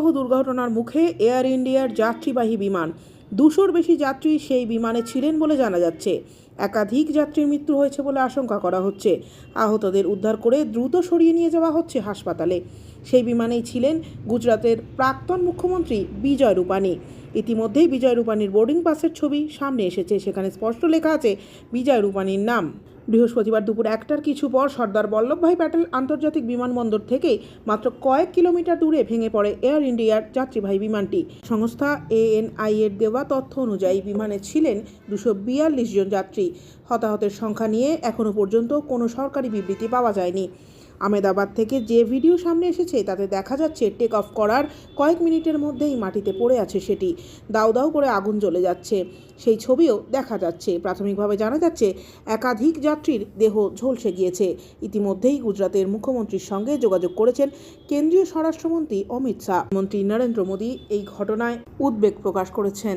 ভয়াবহ দুর্ঘটনার মুখে এয়ার ইন্ডিয়ার যাত্রীবাহী বিমান। দুশোর বেশি যাত্রী সেই বিমানে ছিলেন বলে জানা যাচ্ছে। একাধিক যাত্রীর মৃত্যু হয়েছে বলে আশঙ্কা করা হচ্ছে। আহতদের উদ্ধার করে দ্রুত সরিয়ে নিয়ে যাওয়া হচ্ছে হাসপাতালে। সেই বিমানেই ছিলেন গুজরাতের প্রাক্তন মুখ্যমন্ত্রী বিজয় রূপানী। ইতিমধ্যেই বিজয় রূপানীর বোর্ডিং পাসের ছবি সামনে এসেছে। সেখানে স্পষ্ট লেখা আছে বিজয় রূপানীর নাম। বৃহস্পতিবার দুপুর একটার কিছু পর সর্দার বল্লভভাই প্যাটেল আন্তর্জাতিক বিমানবন্দর থেকে মাত্র কয়েক কিলোমিটার দূরে ভেঙে পড়ে এয়ার ইন্ডিয়ার যাত্রীবাহী বিমানটি। সংস্থা এএনআই এর দেওয়া তথ্য অনুযায়ী বিমানে ছিলেন দুশো বিয়াল্লিশ জন যাত্রী। হতাহতের সংখ্যা নিয়ে এখনও পর্যন্ত কোনো সরকারি বিবৃতি পাওয়া যায়নি। আমেদাবাদ থেকে যে ভিডিও সামনে এসেছে তাতে দেখা যাচ্ছে টেক অফ করার কয়েক মিনিটের মধ্যেই মাটিতে পড়ে আছে সেটি। দাউ দাউ করে আগুন জ্বলে যাচ্ছে। সেই ছবিও দেখা যাচ্ছে। প্রাথমিকভাবে জানা যাচ্ছে, একাধিক যাত্রীর দেহ ঝলসে গিয়েছে। ইতিমধ্যেই গুজরাতের মুখ্যমন্ত্রীর সঙ্গে যোগাযোগ করেছেন কেন্দ্রীয় স্বরাষ্ট্রমন্ত্রী অমিত শাহ। মন্ত্রী নরেন্দ্র মোদী এই ঘটনায় উদ্বেগ প্রকাশ করেছেন।